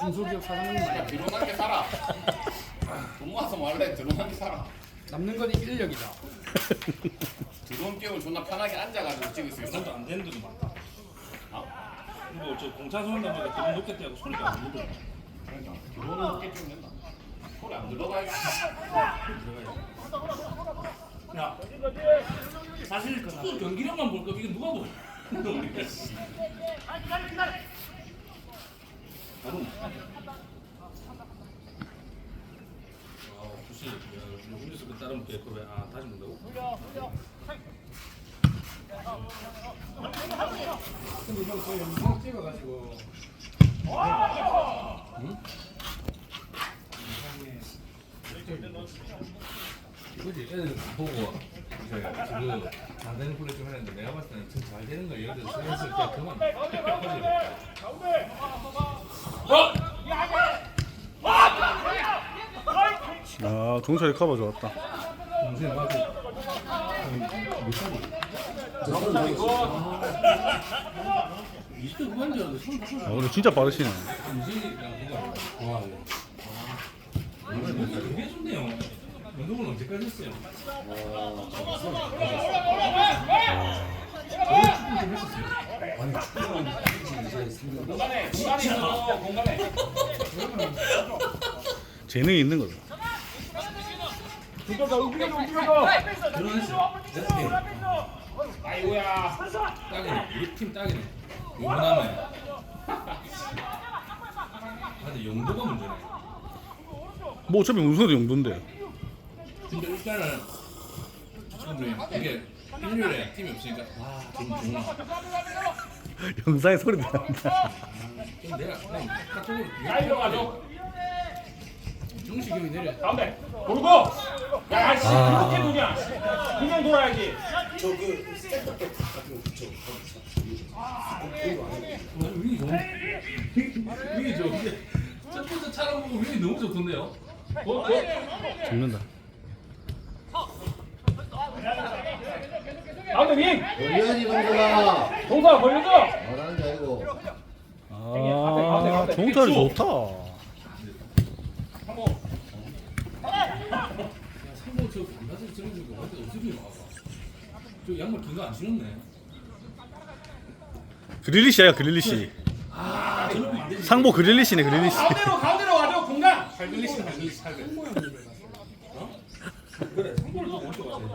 중소기업 사장님 야 드론하게 살아. 돈 모아서 말래 드론하게 살아. 남는 건 인력이다. 드론 끼우고 존나 편하게 앉아가지고 찍을 수 있어. 그것도 안 되는 데도 많다. 아, 그리고 저 공차 소리 나면 기분 높겠다 하고 소리가 안 들려. 그러니까 드론은 어깨 끼우면 된다. 소리 안 들어가야지. 야, 사실 그 경기력만 볼 거 이게 누가 보? 우리가 씨. 바로. 아, 혹시 그지 애들 보고 이제 지금 안 되는 플레이 좀 했는데 내가 봤을 때는 지금 잘 되는 거 예를 들어 쓰였을 때 그만 아 종철이 커버 좋았다. 알았는데 손 바꿔. 아 근데 진짜 빠르시네. 와 되게 좋네요. 운동을 언제까지 했어요? 공간에 공간에 있어 공간에. 재능이 있는 거다. 드러냈어 아이고야. 딱이네 우리 팀 딱이네 유부남에 근데 용도가 문제네 뭐 어차피 운수도 용도인데. 근데 일단은 지금 이게 일요일에 팀이 없으니까 와좀 좋나 영상에 소리 난다. 좀 내가 그냥 카톡으로 가죠. 형이 내려 가운데. 고르고. 야, 씨, 이렇게 누냐? 그냥 돌아야지. 윙이 좋은데 윙이 좋은데 첫 번째 차를 보고 윙이 너무 좋던데요 죽는다. 가운데 윙. 걸려야지 동서가 동서 걸려줘. 말하는 게 아니고 아 종철이 좋다. 상보 저 반바지 저런 거 어디 어떻게 나와 저 양말 긴거 안 신었네 그릴리시야 그릴리시. 아 저런 거안 되지 상보 그릴리시네 그릴리시. 가운데로 가운데로 가죠 공간. 잘 들리시네 잘 들리시 잘 들리 어? 그래 상보를 더 먼저 가야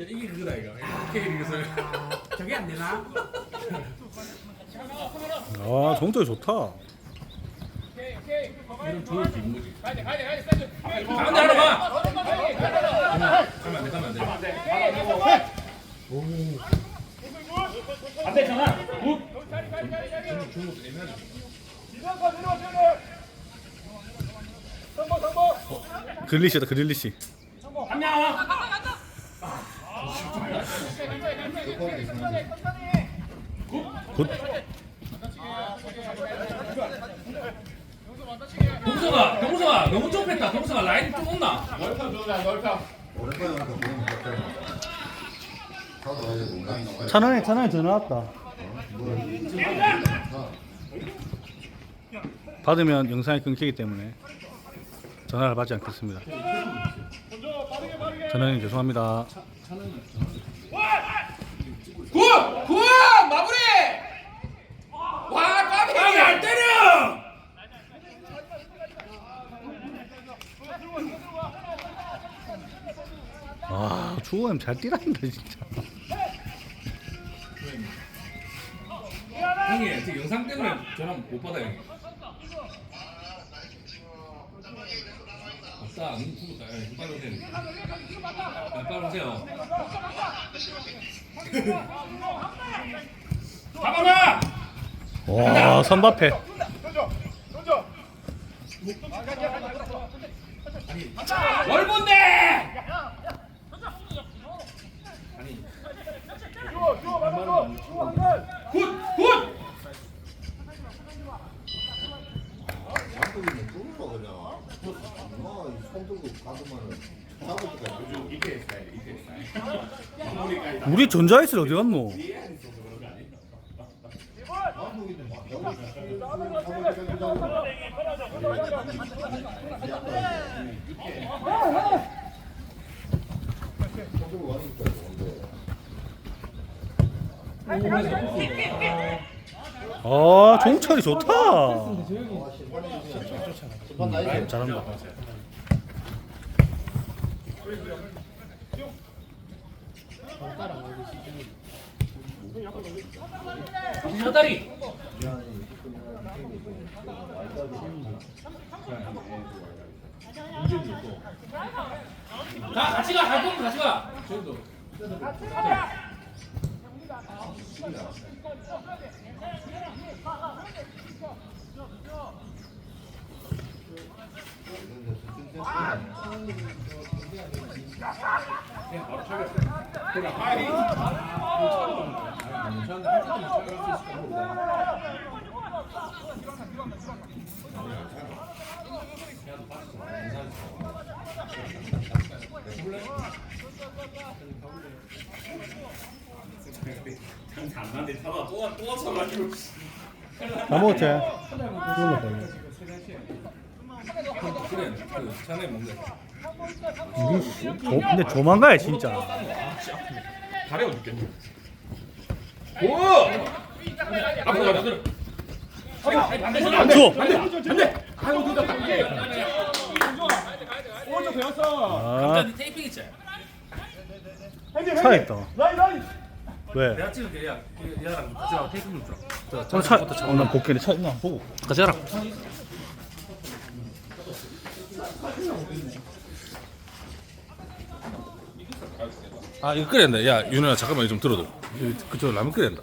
야, 이게 그거다 이거 이렇게 이래서 저게 안 되나? 아 종철이 좋다. 이런 수 있는 거지. 가운데 하나 봐 가면 안 돼 가면 안 돼 안돼 전화. 굿. 저는 좋은 것도 애매하지 그릴리시다 그릴리시. 한 명. 굿. 동서가 동서가 너무 좁혔다. 동서가 라인 좀? 넓혀 주자 넓혀. 오랜만에 사도 나와야 찬원이 찬원이 전화 왔다. 받으면 영상이 끊기기 때문에 전화를 받지 않겠습니다. 전화님 죄송합니다. 굿! 굿! 마무리! 와, 까비! 형이 안 때려! 아 주호엠 잘 뛰란다 진짜. 형이 저 영상 때문에 전화 못 받아 형이 아싸 눈 부었다 야, 빨리 오세요 야, 빨리 오세요 잡아라! 와 선바페. 아니 우리 전자이슬 어디 갔노? 아 종철이 좋다. 잘한다. 셔다리. 가 같이 가. 갈 거면 같이 가. 힘이 나왔어요. 다 먹었지? 그래 그 자네 먹는 조, 근데 조만가야 진짜. 가려워 죽겠네 오 앞으로 가자 들어 안 줘. 오른쪽 되었어. 아니 테이핑 있지? 차있다. 라인 라인. 왜? 내가 찍을게. 야, 얘랑 같이 가. 테이핑 좀 줘. 어, 차. 어, 난 볼게. 차 있나 보고. 같이 가라. 아 이거 끓여야 된다 야 윤호야 잠깐만 이거 좀 들어도 그저 라면 끓여야 된다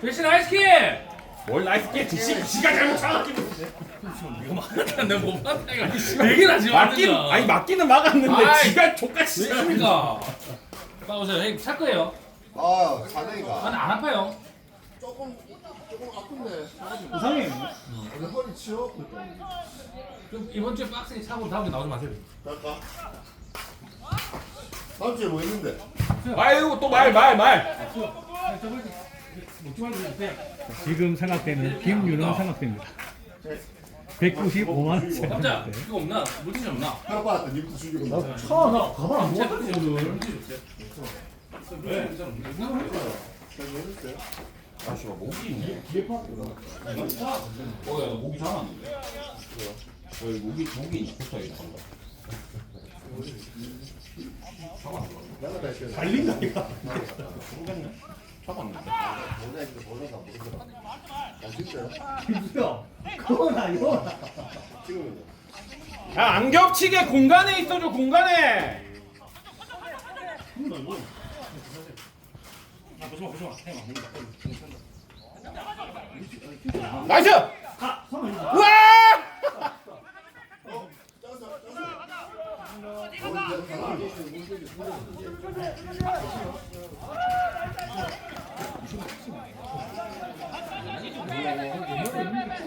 대신 아이스키! 뭘 깨. 지 지가 잘못 잡았기로. 이거 막았다 내가 못 봤다 이거 얘기를 하지 맞긴 말든가 아니 맞기는 막았는데 아이. 지가 족같이. 그러니까. 빠오세요. 형살 거예요. 아 사내가 안, 안 아파요. 조금 조금 아픈데 이상해. 근데 허리 치워 그럼 이번 주에 빡세게 차고 다음에 나오지 마세요. 갈까? 다음 주에 뭐 있는데? 아이고 또 말 말 말. 말고 주세요. 지금 생각되는 김윤호 생각됩니다. 195만 원 감자, 생각돼. 이거 없나? 물티슈 없나? 아빠한테 님도 죽이고 나차 가방 안 제가 오늘 물티슈 없어요. 왜? 아씨가 목이 어야 목이 잡았는데. 여기 목이 목이 붙어 있는 거. 내가 다 했어 달린다 이거. 모자 입고 모자가 모르더라 안 진짜요? 김수야, 그거나 이거. 지금 야안 겹치게 공간에 있어줘 공간에. 아. 나이스. 우와.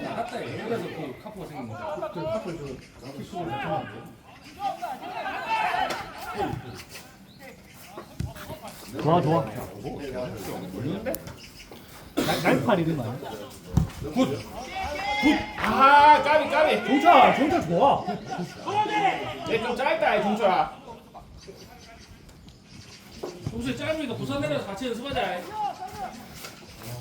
나갔다 그 카프가 생긴 거죠. 좋아 좋아. 날팔이든 말. 아 까비 까비. 종차 종차 좋아. 얘좀 짧다 이 종초야. 혹시 짧으니까 부산 내려서 같이 연습하자.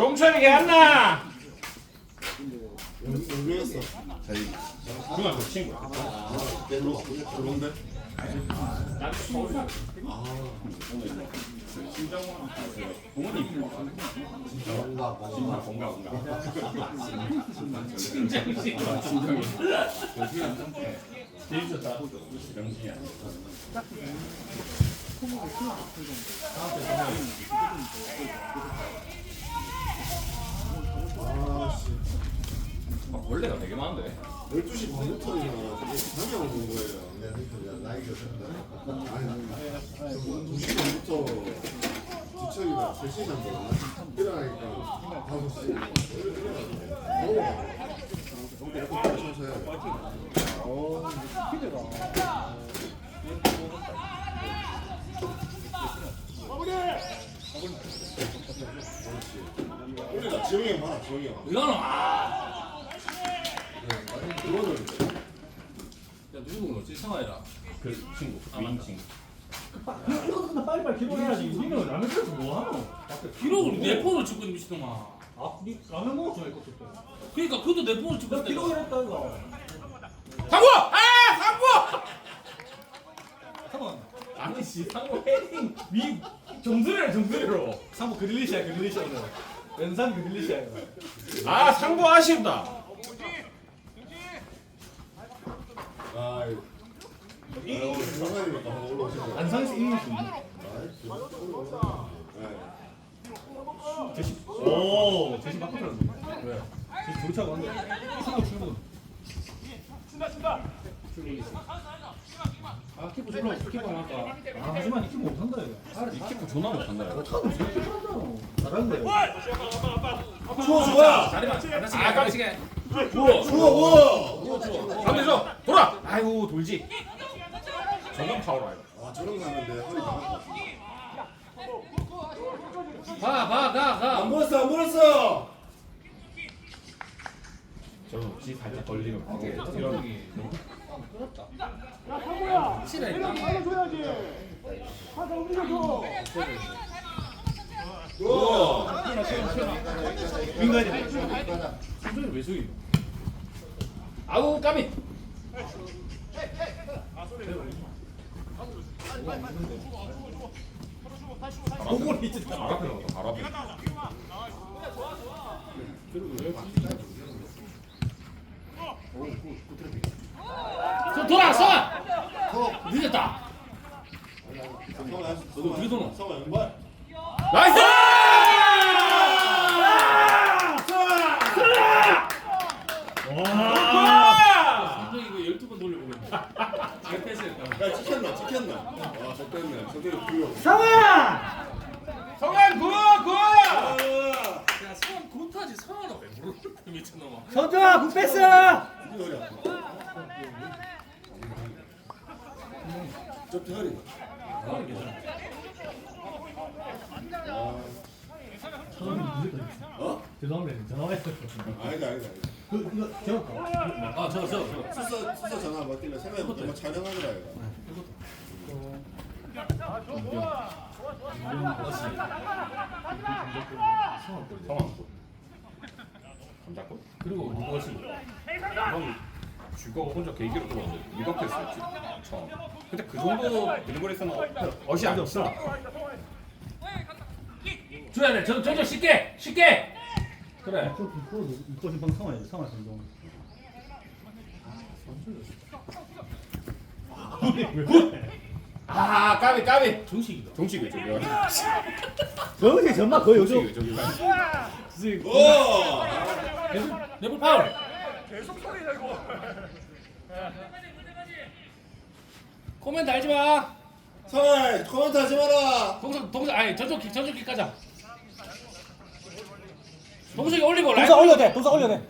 종철이 용병했어. 자기. 그만 그 친구 들어 들어온대. 뭔가 뭔가 뭔가 뭔가 진정식 재밌었다 명진이야 아 아, 원래가 되게 많은데 12시 반부터 일어나가지고 저녁을 본 거예요. 내가 그때 나이 교셨다. 아니, 2시 반부터 뒤척이다 3시 잠들었나? 일어나니까 5시. 너무 정대 이렇게 쳐서 해야 돼. 어, 우리가 지영이 형 봐라, 지영이 형. 이거는 아 그거는 야, 누구 그러지? 성아이라 그 친구 민 친구 이거 빨리 빨리 기본해야지. 우리는 라면 끓여서 뭐하노? 기록을 내 폰으로 찍고 있는 미친놈아 아, 니 라면 먹었잖아, 이거 그때. 그러니까 그것도 내 폰으로 찍고 나 있다 기록을 했다, 이거. 상구! 아 상구! 잠깐만. 아니 씨 상호 헤딩 미 정수리래 정수리로 상부 그릴리시야, 그릴리시야, 이거. 왼산 그릴리시야, 이거. 아 상부 아쉽다 아. 아. 안상에서. 아이, 올라오시죠. 네. 제시. 오, 제시 바꿔들었네. 왜? 제시 조차고 왔는데. 상부 출근. 아 키퍼 졸라 키퍼 안 할까? 아, 하지만 이팀 못한다, 이거. 이 키퍼 존나 못한다 이거 타도 저렇게 잘한다. 잘하는데. 좋아, 좋아. 자리만 안 아, 다치게 주워 좋아, 좋아. 가운데 줘 돌아 아이고 돌지. 저건 파울 아이가 아, 저런 거 하는데 허리 나갔다. 가 가 가 가. 안 물었어, 안 물었어. 저거 지 살짝 걸리면 바로 이런 실해 좋아. 윙가야 손을 왜 속이 아우 까비 이제 다. 바로 앞에 나갔다 바로 앞에 손 돌아 서 늦었다 너 뒤에 도노. 성아 왼발. 나이스 와. 감독이 이거 12번 돌려보고 있네 잘 패스했다 야, 찍혔나, 찍혔나. 아, 적됐네. 저게 구요. 상아! 성현 굿굿 아, 야 성원 굿하지 성원아 왜 모르는 미친놈아 선정아, 굿 패스! 이게 허리 아파. 저기 허리. 성원 괜찮아 죄송합니다. 전화했어요. 아니다, 아니다. 아니다. 그, 이거, 제가 아저 저 저, 저. 수서, 수서 전화 받길래 생각해보니까 뭐 촬영하더라, 이거. 성환 감자꽃 그리고 누구시 형 주거 혼자 계기로 들어왔는데 했었지 처음 근데 그 정도 드리블에서는 어시 안 써. 줘야 돼 저, 저저 쉽게 쉽게 그래. 이거, 이거, 이거 지금 상황이에요. 상황 선정. 아 까비 까비. 정식이다. 정식이 저기 저기 전마 거의 요즘. 정식이 저기 오! 레벨 파울. 코멘트 알지 마. 성아, 코멘트 하지 마라. 동선 동선 아니 저쪽 킥 저쪽 킥 가자 동석이 올리고 라인 동사 올려야 돼. 동사 올려야 돼.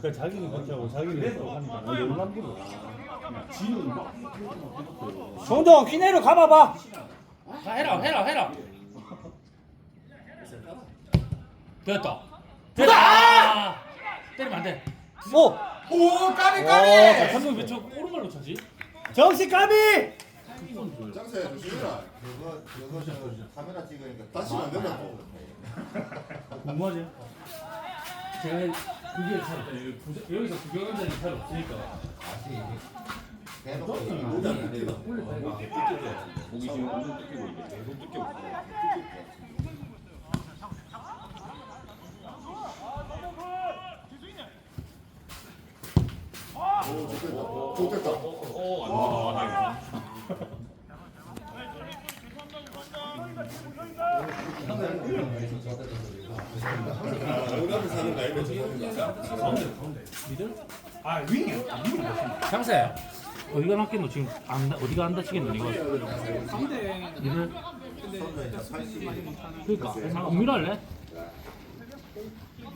그 자기는 그렇게 하고 자기는 또 하니까 들어. 정동 퀴네로 가봐봐. 자, 해라 해라 해라 됐다 됐다 아! 때리면 안 돼 오. 오 까비 와, 잘 한명 왜저 오른발로 차지? 정식 까비. 짱새 조심해라. 그거 저 카메라 찍으니까 다시면 안 된다. 또. 궁금하지? 제가 그게 잘 없다. 이거 부자- 여기서 구경하는 데는 잘 없으니까. 대놓고 목이 지금 엄청 뜯기고 있네 계속 뜯기고 좋겠다. 영감을 사는 거아 아 윙이야. 윙이 멋있네. 장세 어디가 낫겠노 지금 안 어디가 안 다치겠노 이거 니들 그러니까 공밀할래?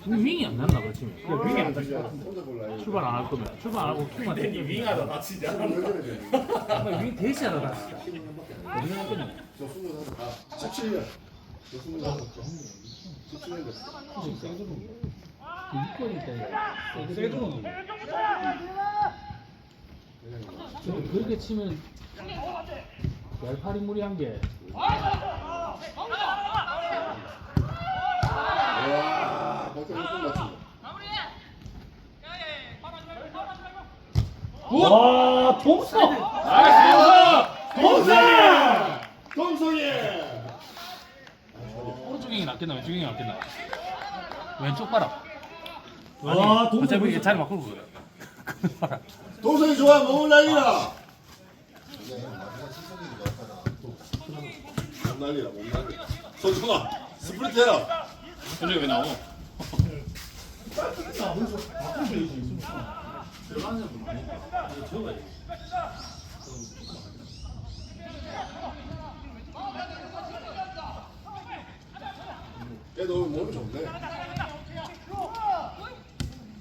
윙이 안 났나 그렇지 윙이 안 다시. 출발 안 할 거면 출발 안 하고 킹만 대 윙하다 다치자. 윙 대시하다 어디가 낫겠노 17년. 저 20살. 17년 됐어. 세드는 그렇게 치면 열팔이 무리한 게 와, 벌써 1분 맞춘다. 와 동서. 동서. 동성이. 오른쪽 윙이 낫겠나 왼쪽 봐라 와 동서. 어차피 이게 자리 바꾸고 그래 봐라 동생이 좋아, 몸을 날리라. 몸 날리라, 몸 날리라. 손준아, 스프린트 해라. 현정이 왜 나오? 얘너 몸이 좋네.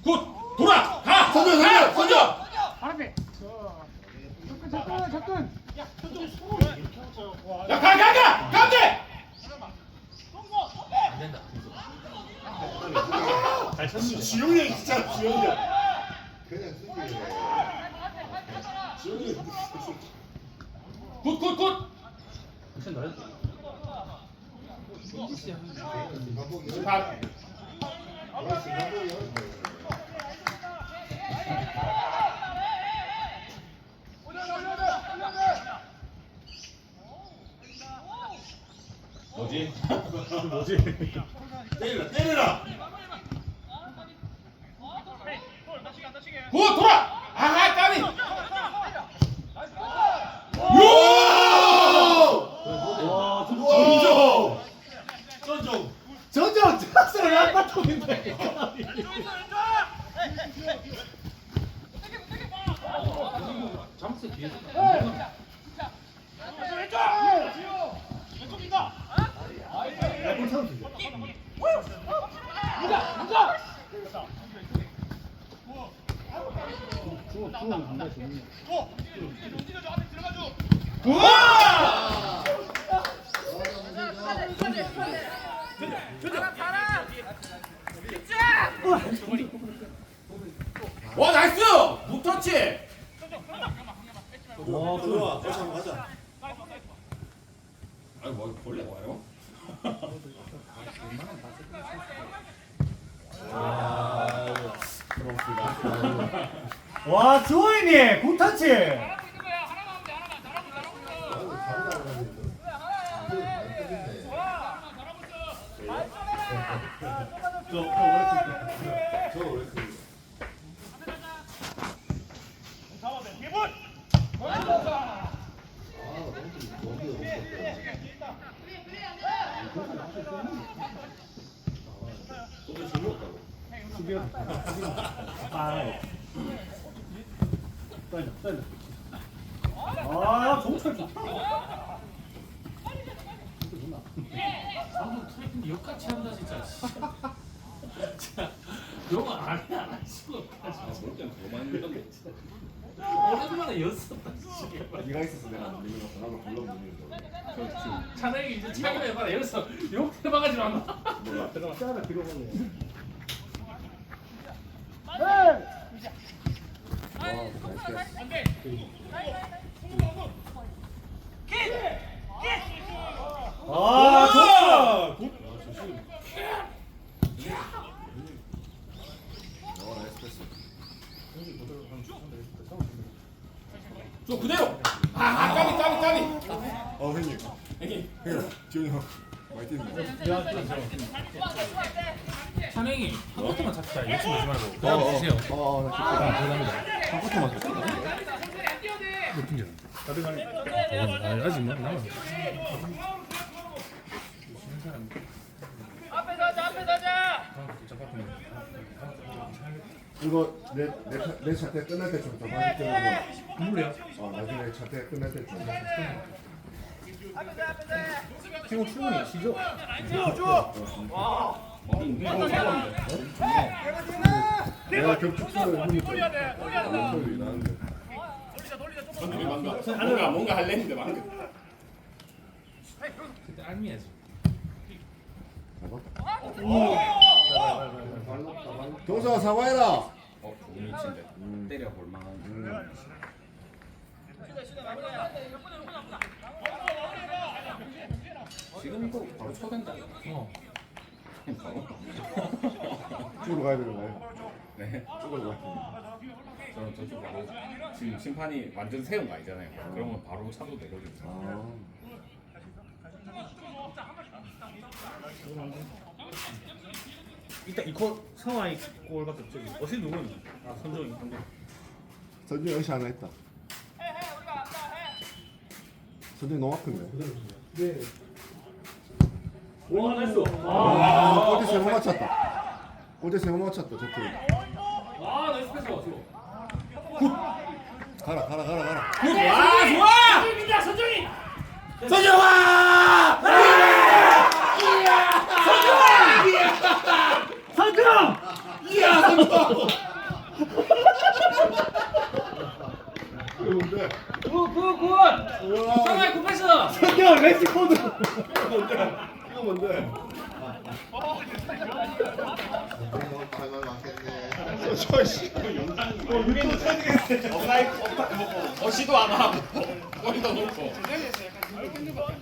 굿! 돌아! 가! 선전, 선전, 선전. 야가 가 가! 가운데! 지용이 형 진짜 지용이 형. 그냥 쓰지. 지용이 형. 굿 굿 굿 뭐지? 때리라, 때리라. 굿 돌아 아하 까비 와, 전정. 전정. 전정 짝수를 잠새 뒤에서 야골 차면 되지. 와 나이스 무터치 와, 좋아. 다시 한번 가자. 아니 뭐 벌레 와요? 와 주호이니 굿타치. 아 정찰 좋다. 방금 트래핑 역같이 한다 진짜. 진짜. 영어 안해 안 하시고 그럴 때는 그거만 했는데 오랜만에 연습다 진짜. 네가 있었어 내가 안 되는 거 나도 불러 보는 차라리 이제 차이가 해봐라. 여기서 욕 해봐가지 마. 몰라. 아. 어저 그대로 아 까비 까비 까비 어 형님 형님 형님 지훈이 형 찬행이 한 것만 잡자 욕심 내지 말고 어, 그냥 어. 주세요. 어어 나 아, 감사합니다. 한 코트만 줬다 몇 분이야? 아, 아직 뭐 남았어. 이거 내내 차때 끝날 때좀 더 많이 뛰는 물이야? 거. 어 나중에 차때 끝날 때좀 지금 충분히 시죠. 내가 격투수를 하니까 소리 나는데. 선생님 뭔가. 뭔가 뭔가 할래 했는데 그때 알미야지. 동서가 사과해라. 어 좋은 위치인데 때려볼 만한 지금도 바로 쳐댄다 어. 바로 쪽으로 가야 되는 거예요. 네 쪽으로 가야 저는 저쪽 바로 지금 심판이 완전 세운 거 아니잖아요. 그러면 바로 차도 되거든요 아. 일단 이콜 상하이 골밖에 없죠. 어시 누구는? 아 선종이 방금. 선준이 의시 하나 했다. 선준이 너무 아픈데 와 나이스. 아 골대 세번 맞췄다 골대 세번 맞췄다 저 팀. 아, 나이스 패스 와. 가라 가라 가라 가라 아, 좋아! 선정이다, 선정이! 이거 뭔데 굿, 굿, 상하이 굿 패스! 야 멕시코드. 뭔데 저씨 어시도 안 하고 머리도 놓고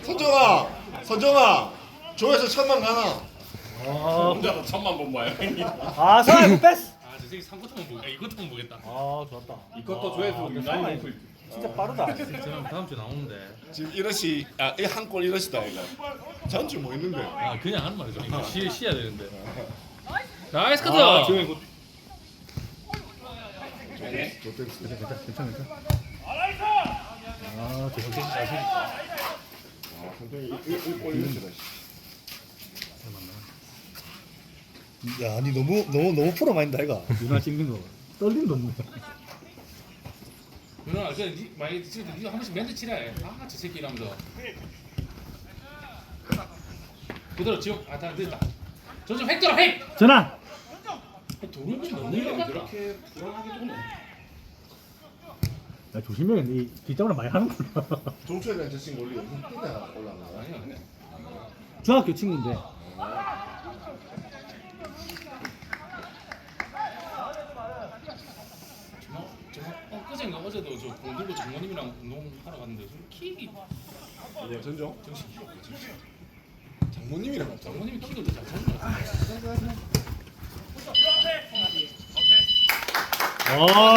선정아 선정아 조에서 천만 가나 혼자서 천만 본 거야 아 상하이 패스. 아, 저 새끼 3쿼터만 보겠다. 이것만 보겠다. 아 좋았다. 이것도 조회수 유난히 높을 진짜 빠르다. 저는 다음 주에 나오는데. 지금 이러시 아이한골 이러시다 이거 전주 뭐 있는데 아, 그냥 하는 말이죠. 이거 시, 시야 되는데. 나이스 커트! 아 지금 이거 롯데 괜찮아 괜찮아. 아 저거 진짜 자신. 아 선정이 이골 이러시다 야, 아니 너무 너무 너무 프로 마인드 아이가. 누나 찍는 거. 떨림도 없네. 누나, 그, 니, 만약에 지금 니가 한 번씩 멘트 치래. 아, 저 새끼 이러면서. 그대로 지금, 아, 다 됐다. 저좀 획 들어, 획! 전화. 도루치 너무 이렇게 그렇게 불안하게 도네 야 조심해. 이 뒷담화 많이 하는구나. 동초에 대한 자신 원리 무슨 뛰냐 올라간 거야 아니야, 아니야. 중학교 친구인데. 정말, 정말, 어, 어제도 저 공들고 장모님이랑 운동하러 갔는데, 저 킥이, 예 전정? 정신 정신. 장모님이랑 장모님이 킥을 더 잘 차는 것 같은데. 아